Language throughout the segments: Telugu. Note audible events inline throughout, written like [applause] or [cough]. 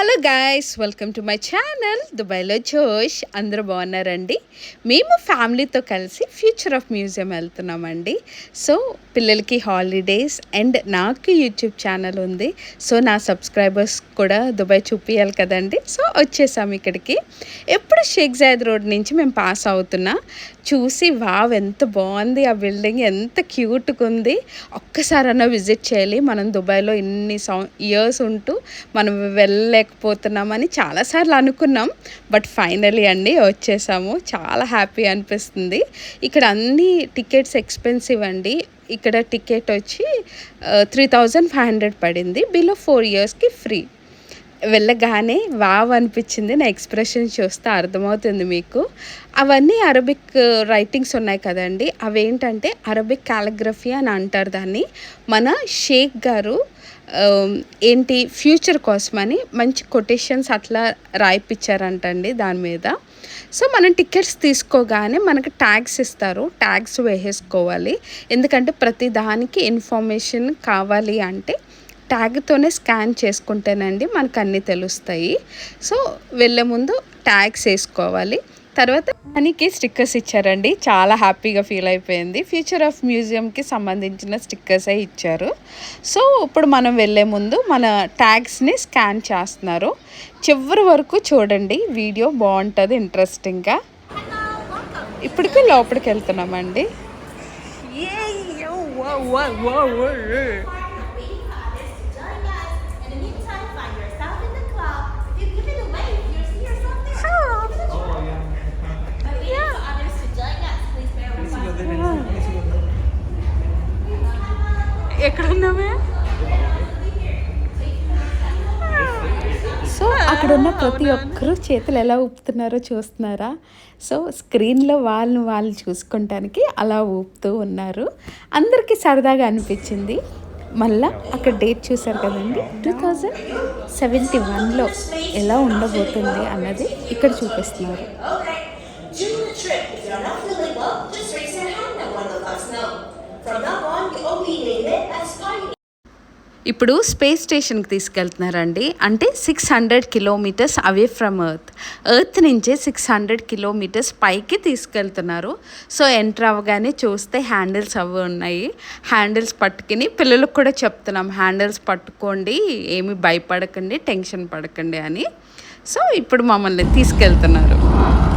Hello guys welcome to my channel దుబాయ్లో జోష్. అందరూ బాగున్నారండి? మేము ఫ్యామిలీతో కలిసి ఫ్యూచర్ ఆఫ్ మ్యూజియం వెళ్తున్నామండి. సో పిల్లలకి హాలిడేస్ అండ్ నాకు యూట్యూబ్ ఛానల్ ఉంది. సో నా సబ్స్క్రైబర్స్ కూడా దుబాయ్ చూపించాలి కదండి. సో వచ్చేసాం ఇక్కడికి. ఎప్పుడు షేక్ జాయద్ రోడ్ నుంచి మేము పాస్ అవుతున్నా. చూసి వావ్ ఎంత బాగుంది ఆ బిల్డింగ్ ఎంత క్యూట్గా ఉంది ఒక్కసారన్నా విజిట్ చేయాలి. మనం దుబాయ్లో ఇన్ని సౌ ఇయర్స్ ఉంటూ మనం వెళ్ళలేకపోతున్నామని చాలాసార్లు అనుకున్నాం. బట్ ఫైనలీ అండి వచ్చేసాము. చాలా హ్యాపీ అనిపిస్తుంది. ఇక్కడ అన్ని టికెట్స్ ఎక్స్పెన్సివ్ అండి. ఇక్కడ టికెట్ వచ్చి త్రీ థౌజండ్ ఫైవ్ హండ్రెడ్ పడింది. బిలో ఫోర్ ఇయర్స్కి ఫ్రీ. వెళ్ళగానే వావ్ అనిపించింది. నా ఎక్స్ప్రెషన్ చూస్తే అర్థమవుతుంది మీకు. అవన్నీ అరబిక్ uh, రైటింగ్స్ ఉన్నాయి కదండి. అవేంటంటే అరబిక్ క్యాలిగ్రఫీ అని అంటారు దాన్ని. మన షేక్ గారు um, ఏంటి ఫ్యూచర్ కోసమని మంచి కొటేషన్స్ అట్లా రాయిపించారంటండి దాని మీద. సో మనం టికెట్స్ తీసుకోగానే మనకు ట్యాగ్స్ ఇస్తారు. ట్యాగ్స్ వేసేసుకోవాలి. ఎందుకంటే ప్రతి దానికి ఇన్ఫర్మేషన్ కావాలి అంటే ట్యాగ్తోనే స్కాన్ చేసుకుంటేనండి మనకు అన్నీ తెలుస్తాయి. సో వెళ్ళే ముందు ట్యాగ్స్ వేసుకోవాలి. తర్వాత దానికి స్టిక్కర్స్ ఇచ్చారండి. చాలా హ్యాపీగా ఫీల్ అయిపోయింది. ఫ్యూచర్ ఆఫ్ మ్యూజియంకి సంబంధించిన స్టిక్కర్సే ఇచ్చారు. సో ఇప్పుడు మనం వెళ్ళే ముందు మన ట్యాగ్స్ని స్కాన్ చేస్తున్నారు. చివరి వరకు చూడండి. వీడియో బాగుంటుంది ఇంట్రెస్టింగ్గా. ఇప్పటికీ లోపలికి వెళ్తున్నామండి. ఎక్కడ ఉన్నామే సో అక్కడ ఉన్న ప్రతి ఒక్కరూ చేతులు ఎలా ఊపుతున్నారో చూస్తున్నారా? సో స్క్రీన్లో వాళ్ళని వాళ్ళు చూసుకుంటానికి అలా ఊపుతూ ఉన్నారు. అందరికీ సరదాగా అనిపించింది. మళ్ళా అక్కడ డేట్ చూసారు కదండి. టూ థౌజండ్ సెవెంటీ వన్లో ఎలా ఉండబోతుంది అన్నది ఇక్కడ చూపిస్తున్నారు. Okay. During the trip, if you're not feeling well, just raise your hand and one of us know. ఇప్పుడు స్పేస్ స్టేషన్కి తీసుకెళ్తున్నారండి. అంటే six hundred kilometres away from earth. Earth నుంచే సిక్స్ హండ్రెడ్ కిలోమీటర్స్ పైకి తీసుకెళ్తున్నారు. సో ఎంటర్ అవ్వగానే చూస్తే హ్యాండిల్స్ అవి ఉన్నాయి. హ్యాండిల్స్ పట్టుకుని పిల్లలకు కూడా చెప్తున్నాం. హ్యాండిల్స్ పట్టుకోండి ఏమి భయపడకండి టెన్షన్ పడకండి అని. సో ఇప్పుడు మమ్మల్ని తీసుకెళ్తున్నారు.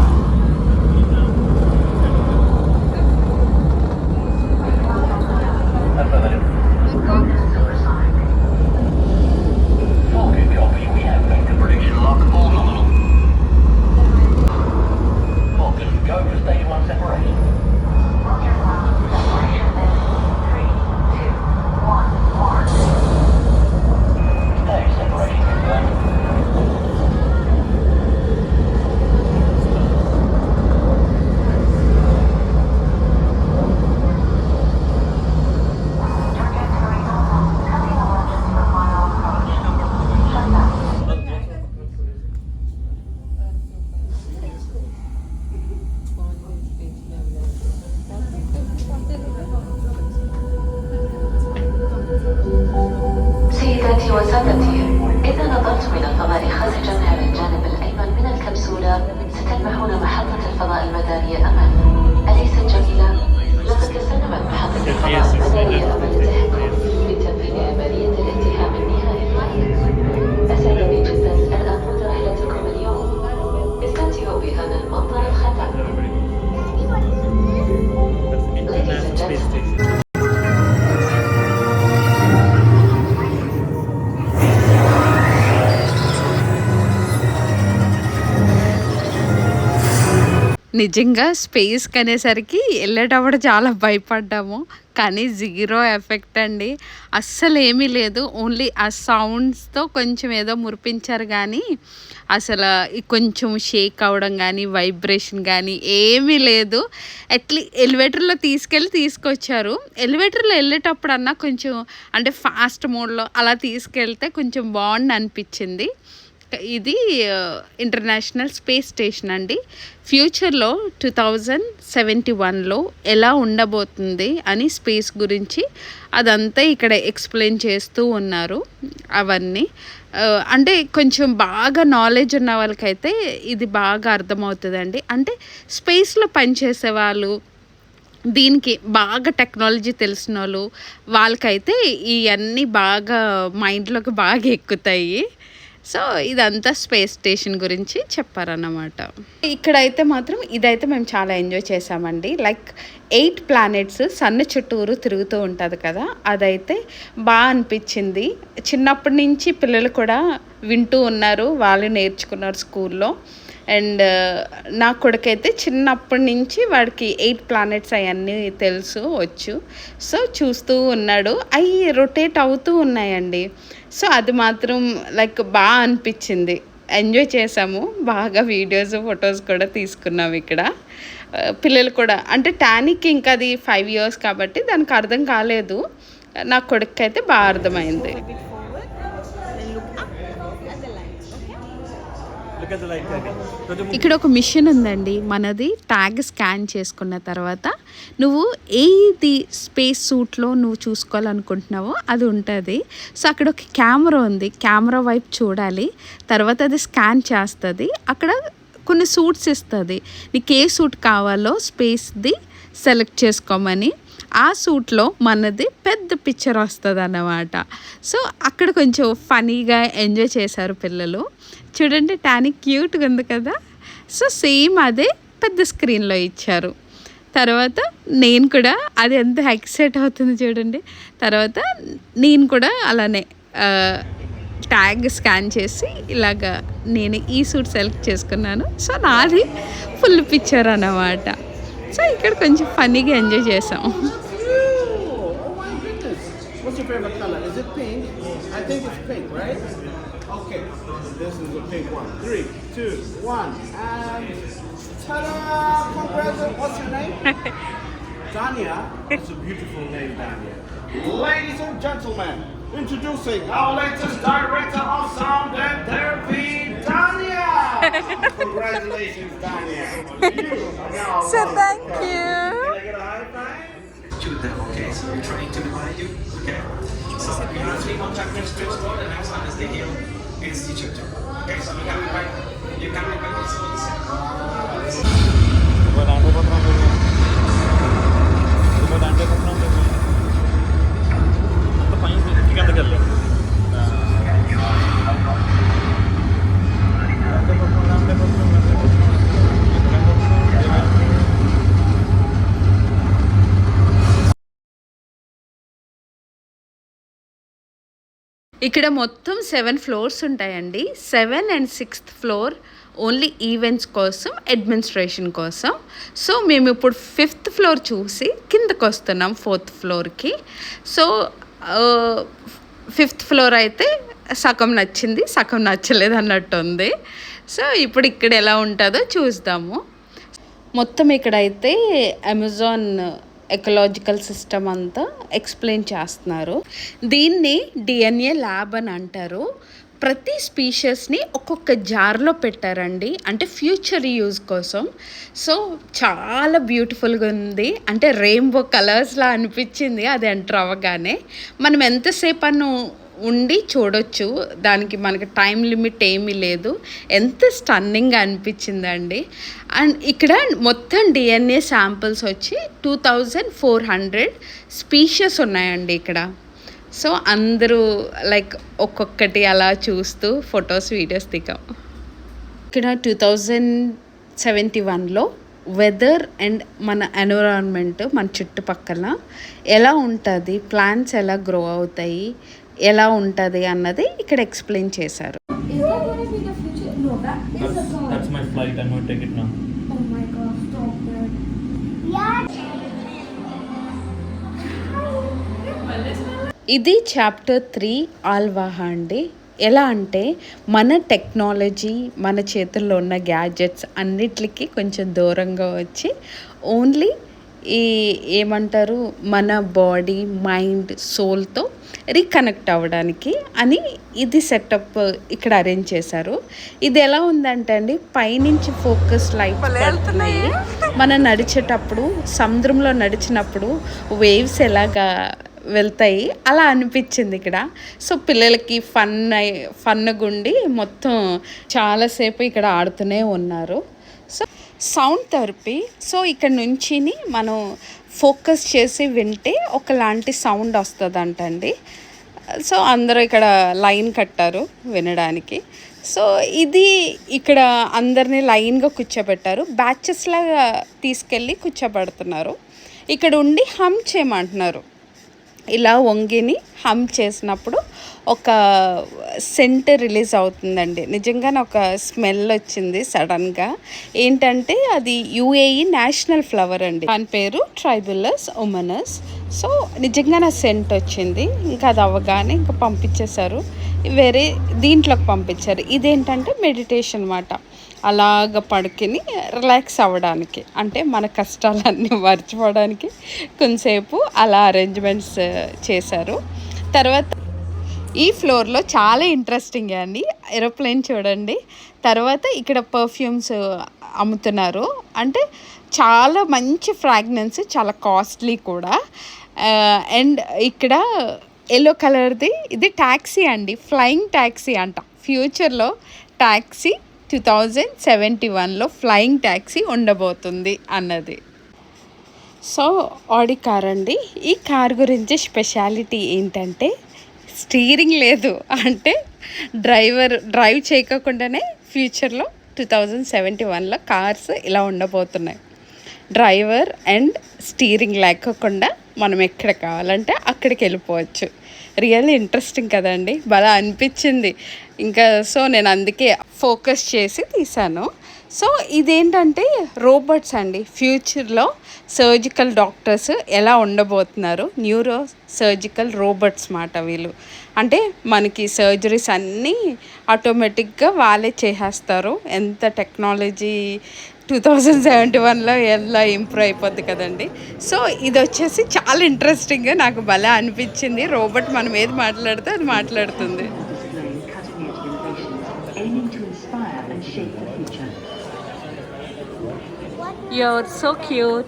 الفضاء المدارية أمل أليست جميلة؟ لقد استلمت محطة الفضاء المدارية أمل التحكم నిజంగా స్పేస్కి అనేసరికి వెళ్ళేటప్పుడు చాలా భయపడ్డాము. కానీ జీరో ఎఫెక్ట్ అండి. అస్సలు ఏమీ లేదు. ఓన్లీ ఆ సౌండ్స్తో కొంచెం ఏదో మురిపించారు కానీ అసలు ఈ కొంచెం షేక్ అవ్వడం కానీ వైబ్రేషన్ కానీ ఏమీ లేదు. అట్లీ ఎలివేటర్లో తీసుకెళ్ళి తీసుకొచ్చారు. ఎలివేటర్లో వెళ్ళేటప్పుడు అన్నా కొంచెం అంటే ఫాస్ట్ మోడ్లో అలా తీసుకెళ్తే కొంచెం బాగుండి అనిపించింది ఇది ఇంటర్నేషనల్ స్పేస్ స్టేషన్ అండి. ఫ్యూచర్లో టూ థౌజండ్ సెవెంటీ వన్లో ఎలా ఉండబోతుంది అని స్పేస్ గురించి అదంతా ఇక్కడ ఎక్స్ప్లెయిన్ చేస్తూ ఉన్నారు అవన్నీ. Uh, అంటే కొంచెం బాగా నాలెడ్జ్ ఉన్న వాళ్ళకైతే ఇది బాగా అర్థమవుతుందండి. అంటే స్పేస్లో పనిచేసే వాళ్ళు దీనికి బాగా టెక్నాలజీ తెలిసిన వాళ్ళు వాళ్ళకైతే ఇవన్నీ బాగా మైండ్లోకి బాగా ఎక్కుతాయి. సో ఇదంతా స్పేస్ స్టేషన్ గురించి చెప్పారన్నమాట. ఇక్కడైతే మాత్రం ఇదైతే మేము చాలా ఎంజాయ్ చేసామండి లైక్ ఎయిట్ ప్లానెట్స్ సన్న చుట్టూరు తిరుగుతూ ఉంటుంది కదా అదైతే బాగా అనిపించింది. చిన్నప్పటి నుంచి పిల్లలు కూడా వింటూ ఉన్నారు వాళ్ళు నేర్చుకున్నారు స్కూల్లో. అండ్ uh, నా కొడుకైతే చిన్నప్పటి నుంచి వాడికి ఎయిట్ ప్లానెట్స్ అవన్నీ తెలుసు వచ్చు. సో చూస్తూ ఉన్నాడు. అవి రొటేట్ అవుతూ ఉన్నాయండి. సో అది మాత్రం లైక్ బాగా అనిపించింది. ఎంజాయ్ చేసాము బాగా వీడియోస్ ఫొటోస్ కూడా తీసుకున్నాం ఇక్కడ. పిల్లలు కూడా. అంటే టానిక్ ఇంకా అది ఫైవ్ ఇయర్స్ కాబట్టి దానికి అర్థం కాలేదు. నా కొడుకు అయితే బాగా అర్థమైంది. ఇక్కడ ఒక మిషన్ ఉందండి. మనది ట్యాగ్ స్కాన్ చేసుకున్న తర్వాత నువ్వు ఏది స్పేస్ సూట్లో నువ్వు చూసుకోవాలనుకుంటున్నావో అది ఉంటుంది. సో అక్కడ ఒక కెమెరా ఉంది. కెమెరా వైపు చూడాలి. తర్వాత అది స్కాన్ చేస్తుంది. అక్కడ కొన్ని సూట్స్ ఇస్తుంది. నీకు ఏ సూట్ కావాలో స్పేస్ది సెలెక్ట్ చేసుకోమని ఆ సూట్లో మనది పెద్ద పిక్చర్ వస్తుంది అన్నమాట సో అక్కడ కొంచెం ఫనీగా ఎంజాయ్ చేశారు పిల్లలు. చూడండి టానిక్ క్యూట్గా ఉంది కదా? సో సేమ్ అదే పెద్ద స్క్రీన్లో ఇచ్చారు. తర్వాత నేను కూడా అది ఎంత ఎక్సైట్ అవుతుంది చూడండి. తర్వాత నేను కూడా అలానే ట్యాగ్ స్కాన్ చేసి ఇలాగా నేను ఈ సూట్ సెలెక్ట్ చేసుకున్నాను. సో నాది ఫుల్ పిక్చర్ అన్నమాట. సో ఇక్కడ కొంచెం ఫన్నీగా ఎంజాయ్ చేసాము your favorite color? Is it pink? I think it's pink, right? Okay, this is a pink one. Three, two, one, and ta-da! Congratulations. What's your name? [laughs] Dania. It's a beautiful name, Dania. Ladies and gentlemen, introducing our latest director of sound and therapy, Dania. [laughs] Congratulations, Dania. [laughs] so thank you. Shoot them, okay? So I'm trying to remind you. Okay. So you have three contractors to explore and next one is the heal is the of. Okay, so you can't back. You can't back. this ఇక్కడ మొత్తం సెవెన్ ఫ్లోర్స్ ఉంటాయండి. Seven and sixth floor only events కోసం అడ్మినిస్ట్రేషన్ కోసం. సో మేము ఇప్పుడు ఫిఫ్త్ ఫ్లోర్ చూసి కిందకు వస్తున్నాం ఫోర్త్ ఫ్లోర్కి. సో ఫిఫ్త్ ఫ్లోర్ అయితే సగం నచ్చింది సగం నచ్చలేదు అన్నట్టు ఉంది. సో ఇప్పుడు ఇక్కడ ఎలా ఉంటుందో చూద్దాము. మొత్తం ఇక్కడైతే అమెజాన్ ఎకలాజికల్ సిస్టమ్ అంతా ఎక్స్ప్లెయిన్ చేస్తున్నారు. దీన్ని డిఎన్ఏ ల్యాబ్ అని అంటారు. ప్రతి స్పీషియస్ని ఒక్కొక్క జార్లో పెట్టారండి. అంటే ఫ్యూచర్ యూజ్ కోసం. సో చాలా బ్యూటిఫుల్గా ఉంది. అంటే రెయిన్బో కలర్స్లా అనిపించింది. అది ఎంటర్ అవ్వగానే. మనం ఎంతసేపు అను ఉండి చూడొచ్చు. దానికి మనకి టైం లిమిట్ ఏమీ లేదు. ఎంత స్టన్నింగ్ అనిపించిందండి. అండ్ ఇక్కడ మొత్తం డిఎన్ఏ శాంపిల్స్ వచ్చి two thousand four hundred species ఉన్నాయండి ఇక్కడ. సో అందరూ లైక్ ఒక్కొక్కటి అలా చూస్తూ ఫొటోస్ వీడియోస్ దిగాం. ఇక్కడ టూ థౌజండ్ సెవెంటీ వన్లో వెదర్ అండ్ మన ఎన్విరాన్మెంట్ మన చుట్టుపక్కల ఎలా ఉంటుంది? ప్లాంట్స్ ఎలా గ్రో అవుతాయి? ఎలా ఉంటుంది అన్నది ఇక్కడ ఎక్స్ప్లెయిన్ చేశారు. ఇది చాప్టర్ త్రీ ఆల్వాహా అండి. ఎలా అంటే మన టెక్నాలజీ మన చేతుల్లో ఉన్న గ్యాడ్జెట్స్ అన్నిటికీ కొంచెం దూరంగా వచ్చి ఓన్లీ ఈ ఏమంటారు మన బాడీ మైండ్ సోల్తో రీకనెక్ట్ అవ్వడానికి అని ఇది సెటప్ ఇక్కడ అరేంజ్ చేశారు. ఇది ఎలా ఉందంటే అండి పైనుంచి ఫోకస్ లైట్ పడుతున్నాయి. మనం నడిచేటప్పుడు సముద్రంలో నడిచినప్పుడు వేవ్స్ ఎలాగా వెళ్తాయి అలా అనిపించింది ఇక్కడ. సో పిల్లలకి ఫన్ ఫన్ గుండి మొత్తం చాలాసేపు ఇక్కడ ఆడుతూనే ఉన్నారు. సో సౌండ్ థెరపీ సో ఇక్కడ నుంచి మనం ఫోకస్ చేసి వింటే ఒకలాంటి సౌండ్ వస్తుందంటండి. సో అందరూ ఇక్కడ లైన్ కట్టారు వినడానికి. సో ఇది ఇక్కడ అందరినీ లైన్గా కూర్చోబెట్టారు. బ్యాచెస్ లాగా తీసుకెళ్ళి కూర్చోబెడుతున్నారు. ఇక్కడ ఉండి హమ్ చేయమంటున్నారు. ఇలా వంగిని హమ్ చేసినప్పుడు ఒక సెంట్ రిలీజ్ అవుతుందండి. నిజంగా ఒక స్మెల్ వచ్చింది సడన్గా. ఏంటంటే అది యుఏఈ నేషనల్ ఫ్లవర్ అండి. దాని పేరు ట్రైబులస్ ఒమనస్ సో నిజంగా నా సెంట్ వచ్చింది. ఇంకా అది అవ్వగానే ఇంకా పంపించేశారు. వేరే దీంట్లోకి పంపించారు. ఇదేంటంటే మెడిటేషన్ అన్నమాట. అలాగ పడుకుని రిలాక్స్ అవ్వడానికి అంటే మన కష్టాలన్నీ మర్చిపోవడానికి కొంతసేపు అలా అరేంజ్మెంట్స్ చేశారు. తర్వాత ఈ ఫ్లోర్లో చాలా ఇంట్రెస్టింగ్ అండి. ఏరోప్లేన్ చూడండి. తర్వాత ఇక్కడ పర్ఫ్యూమ్స్ అమ్ముతున్నారు. అంటే చాలా మంచి ఫ్రాగ్నెన్స్ చాలా కాస్ట్లీ కూడా. అండ్ ఇక్కడ ఎల్లో కలర్ది ఇది ట్యాక్సీ అండి. ఫ్లయింగ్ ట్యాక్సీ అంట. ఫ్యూచర్లో ట్యాక్సీ టూ థౌజండ్ సెవెంటీ వన్లో ఫ్లయింగ్ ట్యాక్సీ ఉండబోతుంది అన్నది. సో ఆడి కార్ అండి. ఈ కార్ గురించి స్పెషాలిటీ ఏంటంటే స్టీరింగ్ లేదు అంటే డ్రైవర్ డ్రైవ్ చేయకుండానే ఫ్యూచర్లో టూ థౌజండ్ సెవెంటీ వన్లో కార్స్ ఇలా ఉండబోతున్నాయి. డ్రైవర్ అండ్ స్టీరింగ్ లేకోకుండా మనం ఎక్కడ కావాలంటే అక్కడికి వెళ్ళిపోవచ్చు. రియల్ ఇంట్రెస్టింగ్ కదండి బాగా అనిపించింది. ఇంకా సో నేను అందుకే ఫోకస్ చేసి తీసాను సో ఇదేంటంటే రోబోట్స్ అండి. ఫ్యూచర్లో సర్జికల్ డాక్టర్స్ ఎలా ఉండబోతున్నారు? న్యూరో సర్జికల్ రోబోట్స్ మాట వీళ్ళు. అంటే మనకి సర్జరీస్ అన్నీ ఆటోమేటిక్గా వాళ్ళే చేసేస్తారు. ఎంత టెక్నాలజీ టూ థౌజండ్ సెవెంటీ వన్లో ఎలా ఇంప్రూవ్ అయిపోద్ది కదండి. సో ఇది వచ్చేసి చాలా ఇంట్రెస్టింగ్గా నాకు భలే అనిపించింది. రోబోట్ మనం ఏది మాట్లాడితే అది మాట్లాడుతుంది. You're so cute.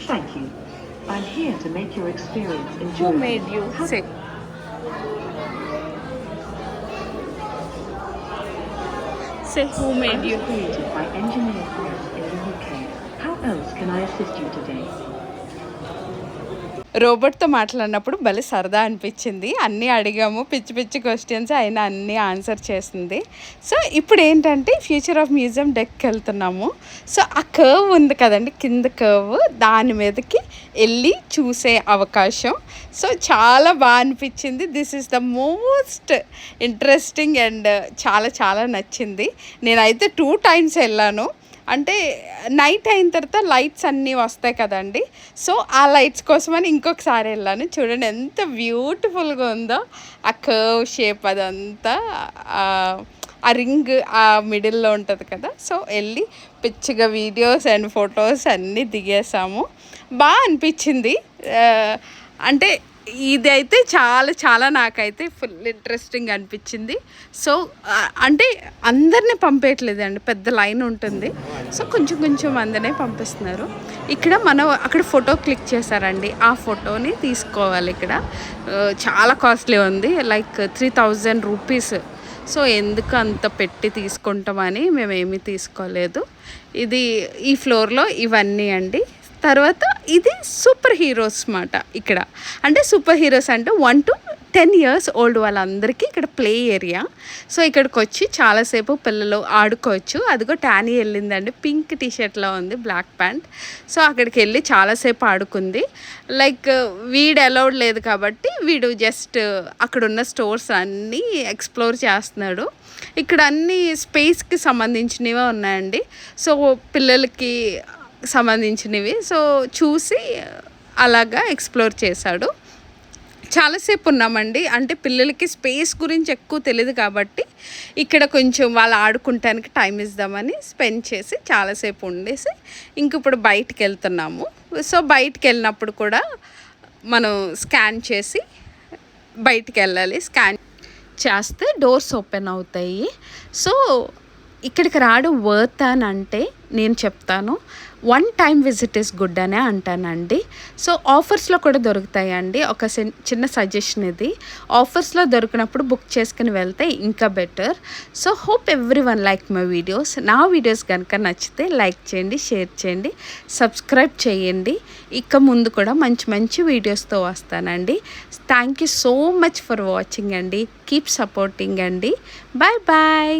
Thank you. I'm here to make your experience enjoyable. Who made you sick? Say who made you? Created by engineers in the UK. How else can I assist you today? రోబోట్తో మాట్లాడినప్పుడు భలే సరదా అనిపించింది. అన్నీ అడిగాము. పిచ్చి పిచ్చి క్వశ్చన్స్ అయినా అన్నీ ఆన్సర్ చేసింది. సో ఇప్పుడు ఏంటంటే ఫ్యూచర్ ఆఫ్ మ్యూజియం డెక్కి వెళ్తున్నాము సో ఆ కర్వ్ ఉంది కదండి కింద కర్వ్ దాని మీదకి వెళ్ళి చూసే అవకాశం. సో చాలా బాగా అనిపించింది. This is the most interesting and చాలా చాలా నచ్చింది. నేనైతే టూ టైమ్స్ వెళ్ళాను అంటే నైట్ అయిన తర్వాత లైట్స్ అన్నీ వస్తాయి కదండి. సో ఆ లైట్స్ కోసమని ఇంకొకసారి వెళ్ళాను. చూడండి ఎంత బ్యూటిఫుల్గా ఉందో. ఆ కర్వ్ షేప్ అదంతా ఆ- రింగ్ ఆ మిడిల్లో ఉంటుంది కదా. సో వెళ్ళి పిచ్చిగా వీడియోస్ అండ్ ఫొటోస్ అన్నీ దిగేసాము. బాగా అనిపించింది. అంటే ఇదైతే చాలా చాలా నాకైతే ఫుల్ ఇంట్రెస్టింగ్ అనిపించింది. సో అంటే అందరినీ పంపేయట్లేదండి పెద్ద లైన్ ఉంటుంది. సో కొంచెం కొంచెం అందరినీ పంపిస్తున్నారు. ఇక్కడ మనం అక్కడ ఫోటో క్లిక్ చేశారండి. ఆ ఫోటోని తీసుకోవాలి ఇక్కడ. చాలా కాస్ట్లీ ఉంది. Like three thousand rupees so ఎందుకు అంత పెట్టి తీసుకుంటామని మేమేమీ తీసుకోలేదు. ఇది ఈ ఫ్లోర్లో ఇవన్నీ అండి. తర్వాత ఇది సూపర్ హీరోస్ మాట ఇక్కడ. అంటే సూపర్ హీరోస్ అంటే one to ten years old వాళ్ళందరికీ ఇక్కడ ప్లే ఏరియా. సో ఇక్కడికి వచ్చి చాలాసేపు పిల్లలు ఆడుకోవచ్చు. అదిగో టానీ వెళ్ళిందండి. పింక్ టీ షర్ట్లో ఉంది బ్లాక్ ప్యాంట్. సో అక్కడికి వెళ్ళి చాలాసేపు ఆడుకుంది. లైక్ వీడు అలౌడ్ లేదు కాబట్టి వీడు జస్ట్ అక్కడ ఉన్న స్టోర్స్ అన్నీ ఎక్స్ప్లోర్ చేస్తున్నాడు. ఇక్కడ అన్ని స్పేస్కి సంబంధించినవే ఉన్నాయండి. సో పిల్లలకి సంబంధించినవి. సో చూసి అలాగా ఎక్స్ప్లోర్ చేశాడు. చాలాసేపు ఉన్నామండి. అంటే పిల్లలకి స్పేస్ గురించి ఎక్కువ తెలియదు కాబట్టి ఇక్కడ కొంచెం వాళ్ళు ఆడుకుంటానికి టైం ఇద్దామని స్పెండ్ చేసి చాలాసేపు ఉండేసి ఇంక ఇప్పుడు బయటికి వెళ్తున్నాము సో బయటికి వెళ్ళినప్పుడు కూడా మనం స్కాన్ చేసి బయటికి వెళ్ళాలి స్కాన్ చేస్తే డోర్స్ ఓపెన్ అవుతాయి. సో ఇక్కడికి రావడం వర్త్ అని అంటే నేను చెప్తాను. One time visit is good అనే అంటానండి. సో ఆఫర్స్లో కూడా దొరుకుతాయండి. ఒక చిన్న సజెషన్ ఇది. ఆఫర్స్లో దొరికినప్పుడు బుక్ చేసుకుని వెళ్తే ఇంకా better so hope everyone like my videos నా వీడియోస్ కనుక నచ్చితే లైక్ చేయండి షేర్ చేయండి సబ్స్క్రైబ్ చేయండి. ఇక ముందు కూడా మంచి మంచి వీడియోస్తో వస్తానండి. Thank you so much for watching అండి. కీప్ సపోర్టింగ్ అండి. Bye bye